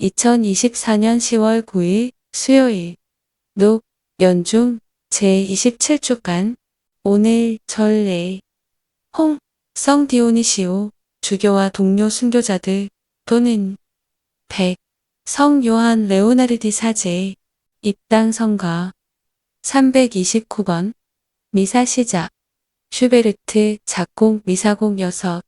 2024년 10월 9일 수요일. 녹 연중 제27주간. 오늘 전례 홍, 성 디오니시오 주교와 동료 순교자들 또는 100, 성 요한 레오나르디 사제 입당 성가. 329번. 미사 시작. 슈베르트 작곡 미사곡 6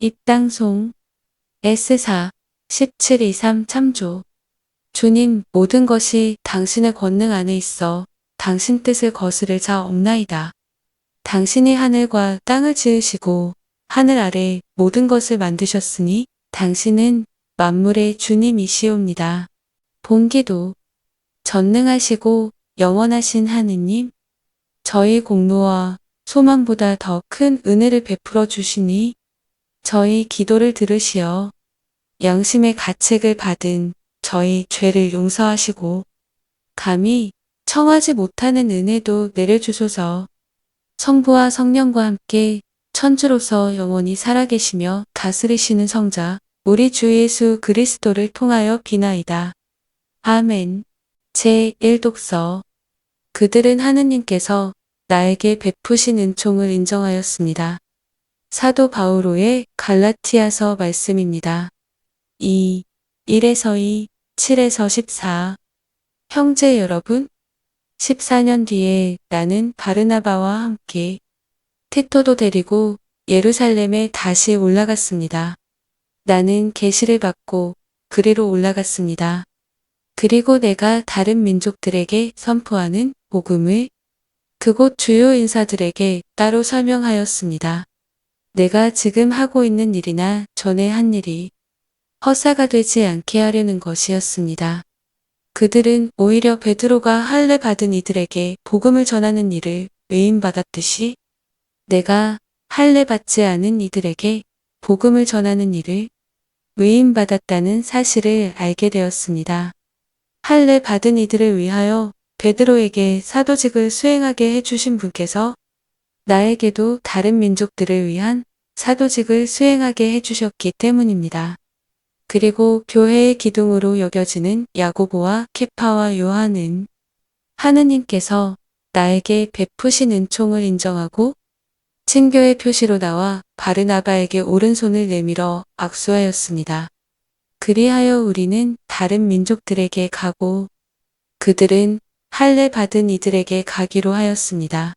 입당송 S4 1723 참조 주님 모든 것이 당신의 권능 안에 있어 당신 뜻을 거스를 자 없나이다. 당신이 하늘과 땅을 지으시고 하늘 아래 모든 것을 만드셨으니 당신은 만물의 주님이시옵니다. 본기도 전능하시고 영원하신 하느님 저희 공로와 소망보다 더 큰 은혜를 베풀어 주시니 저희 기도를 들으시어 양심의 가책을 받은 저희 죄를 용서하시고 감히 청하지 못하는 은혜도 내려주소서 성부와 성령과 함께 천주로서 영원히 살아계시며 다스리시는 성자 우리 주 예수 그리스도를 통하여 비나이다. 아멘. 제1독서 그들은 하느님께서 나에게 베푸신 은총을 인정하였습니다. 사도 바오로의 갈라티아서 말씀입니다. 2, 1에서 2, 7에서 14. 형제 여러분, 14년 뒤에 나는 바르나바와 함께 티토도 데리고 예루살렘에 다시 올라갔습니다. 나는 계시를 받고 그리로 올라갔습니다. 그리고 내가 다른 민족들에게 선포하는 복음을 그곳 주요 인사들에게 따로 설명하였습니다. 내가 지금 하고 있는 일이나 전에 한 일이 허사가 되지 않게 하려는 것이었습니다. 그들은 오히려 베드로가 할례 받은 이들에게 복음을 전하는 일을 외임받았듯이 내가 할례 받지 않은 이들에게 복음을 전하는 일을 외임받았다는 사실을 알게 되었습니다. 할례 받은 이들을 위하여 베드로에게 사도직을 수행하게 해주신 분께서 나에게도 다른 민족들을 위한 사도직을 수행하게 해주셨기 때문입니다. 그리고 교회의 기둥으로 여겨지는 야고보와 케파와 요한은 하느님께서 나에게 베푸신 은총을 인정하고 친교의 표시로 나와 바르나바에게 오른손을 내밀어 악수하였습니다. 그리하여 우리는 다른 민족들에게 가고 그들은 할례 받은 이들에게 가기로 하였습니다.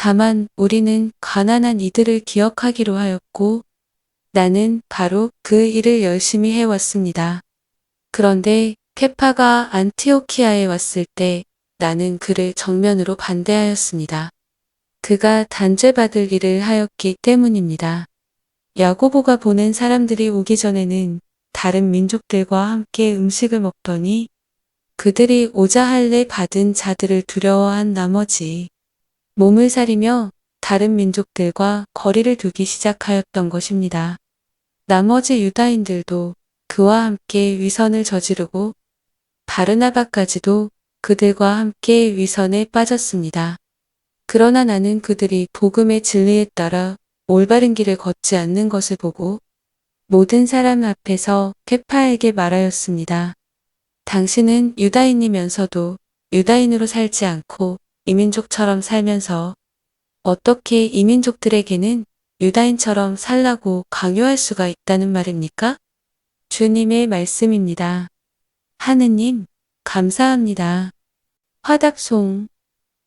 다만 우리는 가난한 이들을 기억하기로 하였고 나는 바로 그 일을 열심히 해왔습니다. 그런데 케파가 안티오키아에 왔을 때 나는 그를 정면으로 반대하였습니다. 그가 단죄받을 일을 하였기 때문입니다. 야고보가 보낸 사람들이 오기 전에는 다른 민족들과 함께 음식을 먹더니 그들이 오자 할례 받은 자들을 두려워한 나머지 몸을 사리며 다른 민족들과 거리를 두기 시작하였던 것입니다. 나머지 유다인들도 그와 함께 위선을 저지르고 바르나바까지도 그들과 함께 위선에 빠졌습니다. 그러나 나는 그들이 복음의 진리에 따라 올바른 길을 걷지 않는 것을 보고 모든 사람 앞에서 케파에게 말하였습니다. 당신은 유다인이면서도 유다인으로 살지 않고 이민족처럼 살면서 어떻게 이민족들에게는 유다인처럼 살라고 강요할 수가 있다는 말입니까? 주님의 말씀입니다. 하느님, 감사합니다. 화답송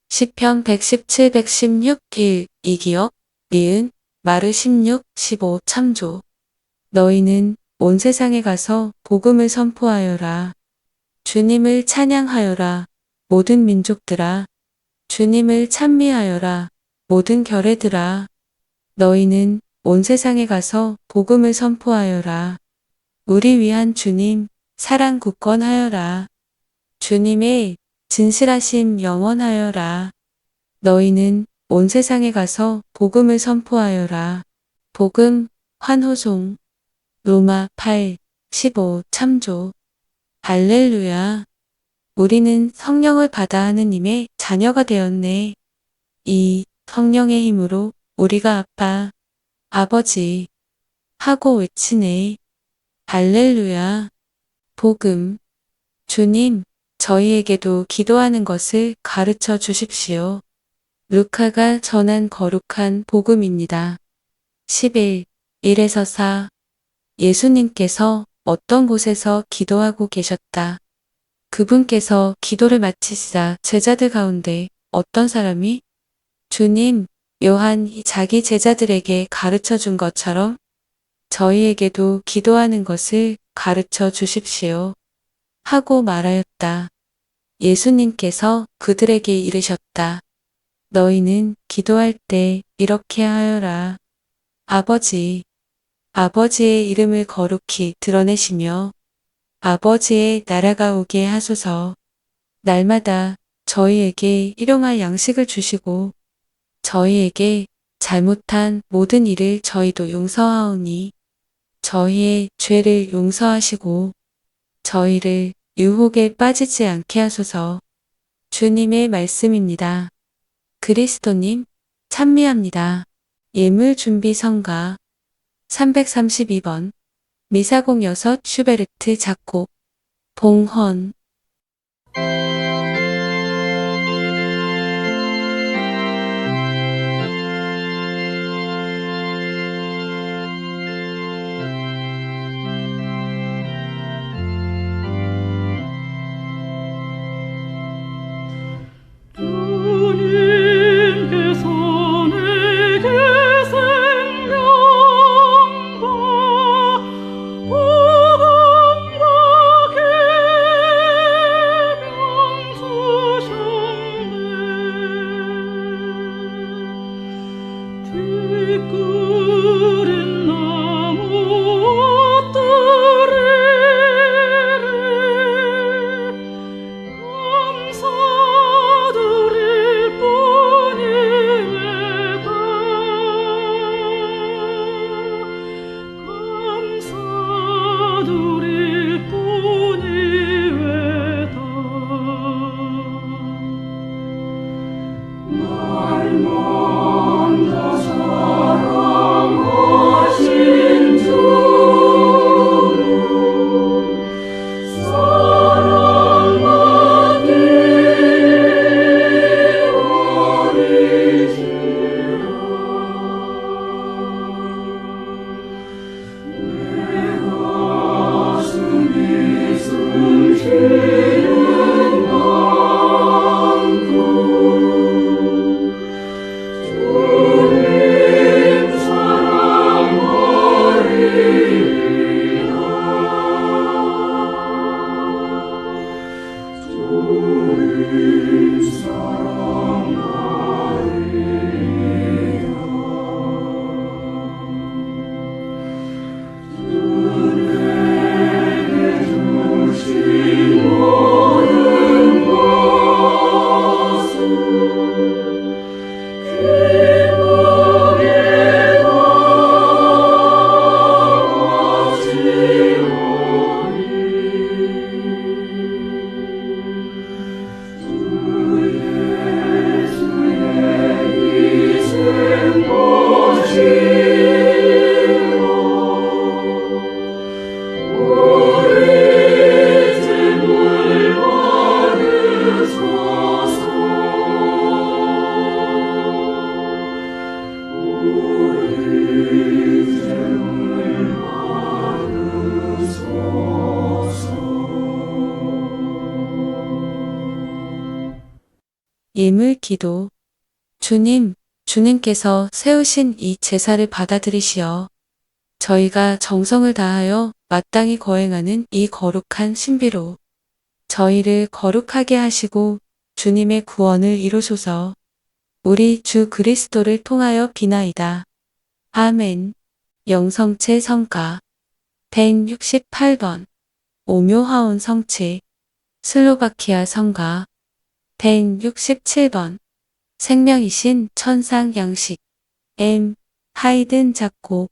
시편 117, 116, 1, 이기역, 미은, 마르 16, 15 참조. 너희는 온 세상에 가서 복음을 선포하여라. 주님을 찬양하여라. 모든 민족들아. 주님을 찬미하여라. 모든 결애들아. 너희는 온 세상에 가서 복음을 선포하여라. 우리 위한 주님, 사랑 굳건하여라. 주님의 진실하심 영원하여라. 너희는 온 세상에 가서 복음을 선포하여라. 복음, 환호송. 로마 8, 15 참조. 할렐루야. 우리는 성령을 받아 하느님의 자녀가 되었네. 이 성령의 힘으로 우리가 아빠, 아버지 하고 외치네. 할렐루야. 복음. 주님, 저희에게도 기도하는 것을 가르쳐 주십시오. 루카가 전한 거룩한 복음입니다. 11, 1에서 4. 예수님께서 어떤 곳에서 기도하고 계셨다. 그분께서 기도를 마치시자 제자들 가운데 어떤 사람이 주님, 요한이 자기 제자들에게 가르쳐 준 것처럼 저희에게도 기도하는 것을 가르쳐 주십시오. 하고 말하였다. 예수님께서 그들에게 이르셨다. 너희는 기도할 때 이렇게 하여라. 아버지, 아버지의 이름을 거룩히 드러내시며 아버지의 나라가 오게 하소서. 날마다 저희에게 일용할 양식을 주시고 저희에게 잘못한 모든 일을 저희도 용서하오니 저희의 죄를 용서하시고 저희를 유혹에 빠지지 않게 하소서. 주님의 말씀입니다. 그리스도님, 찬미합니다. 예물 준비 성가 332번 미사공 여섯 슈베르트 작곡 봉헌 기도. 주님, 주님께서 세우신 이 제사를 받아들이시어 저희가 정성을 다하여 마땅히 거행하는 이 거룩한 신비로 저희를 거룩하게 하시고 주님의 구원을 이루소서 우리 주 그리스도를 통하여 비나이다. 아멘. 영성체 성가 168번 오묘하온 성취 슬로바키아 성가 167번 생명이신 천상 양식 M. 하이든 작곡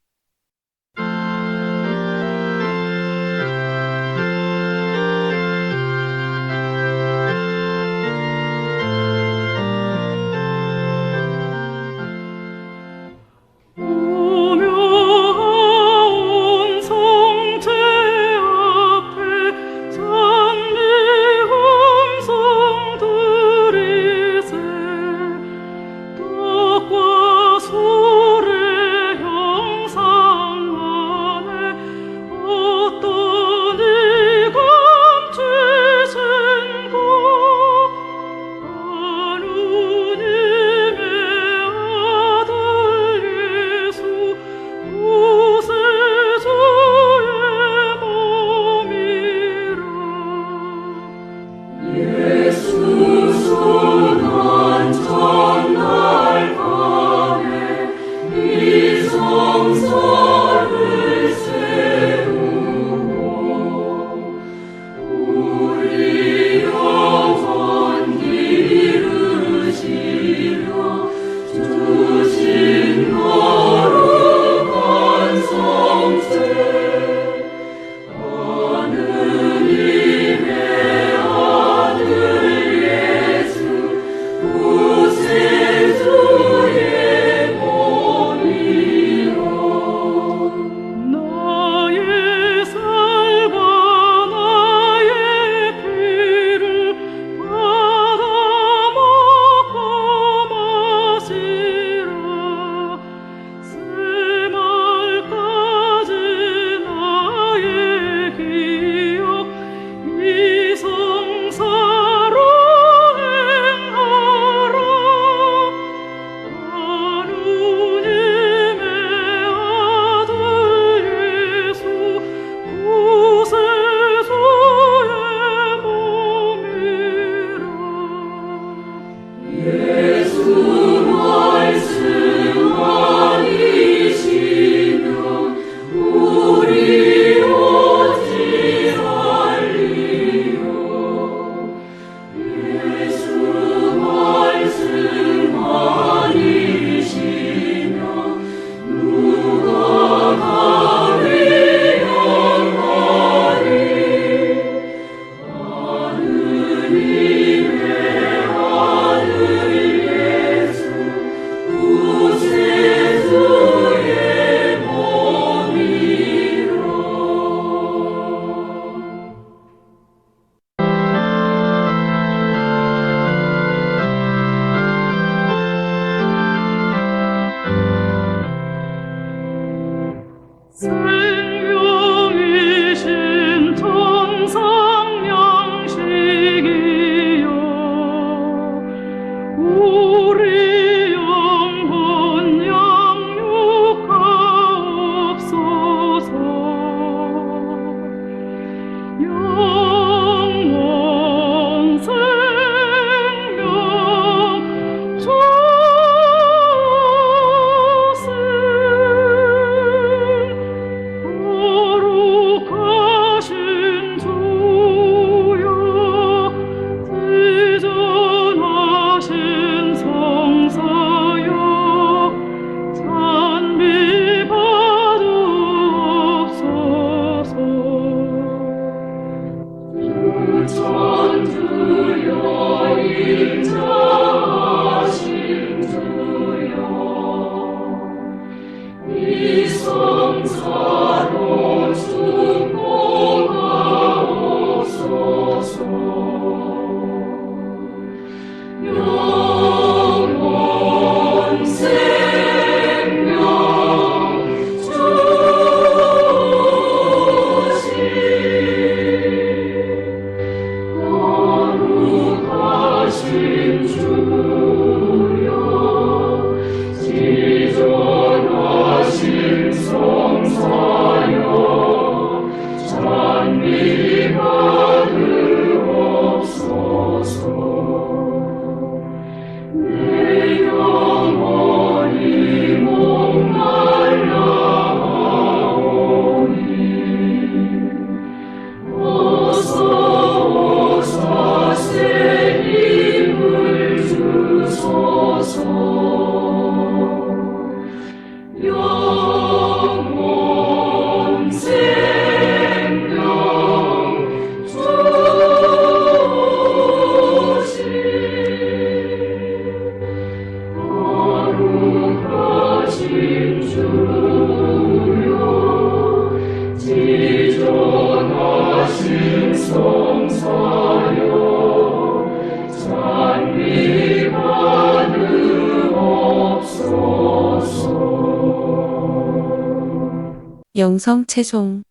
영성 채송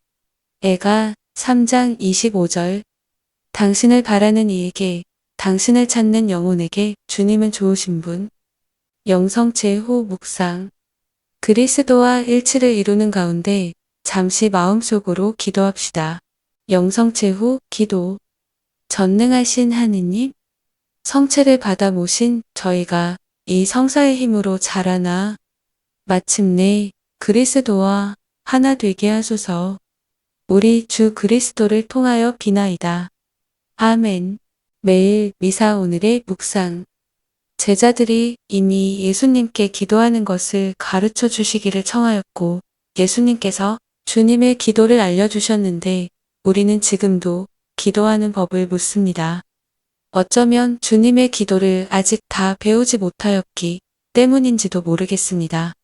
애가 3장 25절. 당신을 바라는 이에게 당신을 찾는 영혼에게 주님은 좋으신 분. 영성 제후 묵상. 그리스도와 일치를 이루는 가운데 잠시 마음속으로 기도합시다. 영성 제후 기도. 전능하신 하느님 성체를 받아 모신 저희가 이 성사의 힘으로 자라나 마침내 그리스도와 하나 되게 하소서. 우리 주 그리스도를 통하여 비나이다. 아멘. 매일 미사 오늘의 묵상. 제자들이 이미 예수님께 기도하는 것을 가르쳐 주시기를 청하였고, 예수님께서 주님의 기도를 알려주셨는데, 우리는 지금도 기도하는 법을 묻습니다. 어쩌면 주님의 기도를 아직 다 배우지 못하였기 때문인지도 모르겠습니다.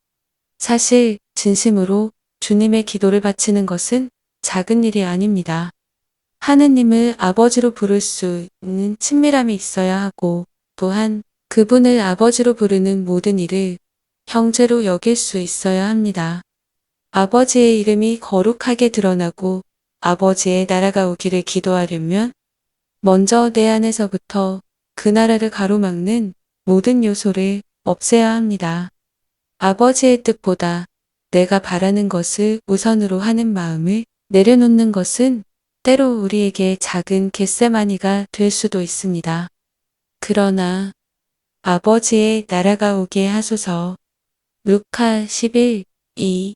사실, 진심으로 주님의 기도를 바치는 것은 작은 일이 아닙니다. 하느님을 아버지로 부를 수 있는 친밀함이 있어야 하고 또한 그분을 아버지로 부르는 모든 일을 형제로 여길 수 있어야 합니다. 아버지의 이름이 거룩하게 드러나고 아버지의 나라가 오기를 기도하려면 먼저 내 안에서부터 그 나라를 가로막는 모든 요소를 없애야 합니다. 아버지의 뜻보다 내가 바라는 것을 우선으로 하는 마음을 내려놓는 것은 때로 우리에게 작은 겟세마니가 될 수도 있습니다. 그러나 아버지의 나라가 오게 하소서 루카 11, 2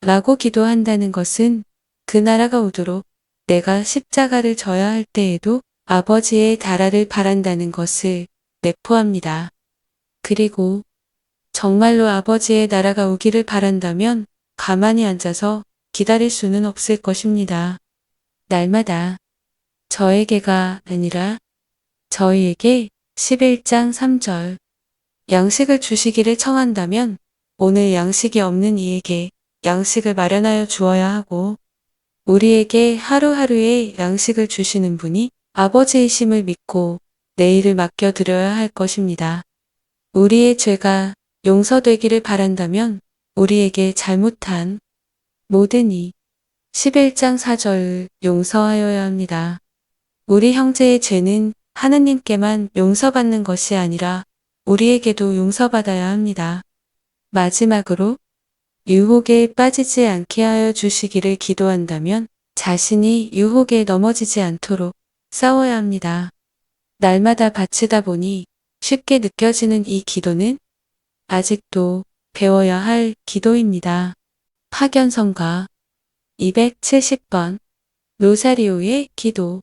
라고 기도한다는 것은 그 나라가 오도록 내가 십자가를 져야 할 때에도 아버지의 나라를 바란다는 것을 내포합니다. 그리고 정말로 아버지의 나라가 오기를 바란다면 가만히 앉아서 기다릴 수는 없을 것입니다. 날마다 저에게가 아니라 저희에게 11장 3절 양식을 주시기를 청한다면 오늘 양식이 없는 이에게 양식을 마련하여 주어야 하고 우리에게 하루하루의 양식을 주시는 분이 아버지이심을 믿고 내일을 맡겨드려야 할 것입니다. 우리의 죄가 용서되기를 바란다면 우리에게 잘못한 모든 이 11장 4절 용서하여야 합니다. 우리 형제의 죄는 하느님께만 용서받는 것이 아니라 우리에게도 용서받아야 합니다. 마지막으로 유혹에 빠지지 않게 하여 주시기를 기도한다면 자신이 유혹에 넘어지지 않도록 싸워야 합니다. 날마다 바치다 보니 쉽게 느껴지는 이 기도는 아직도 배워야 할 기도입니다. 파견성가 270번 로사리오의 기도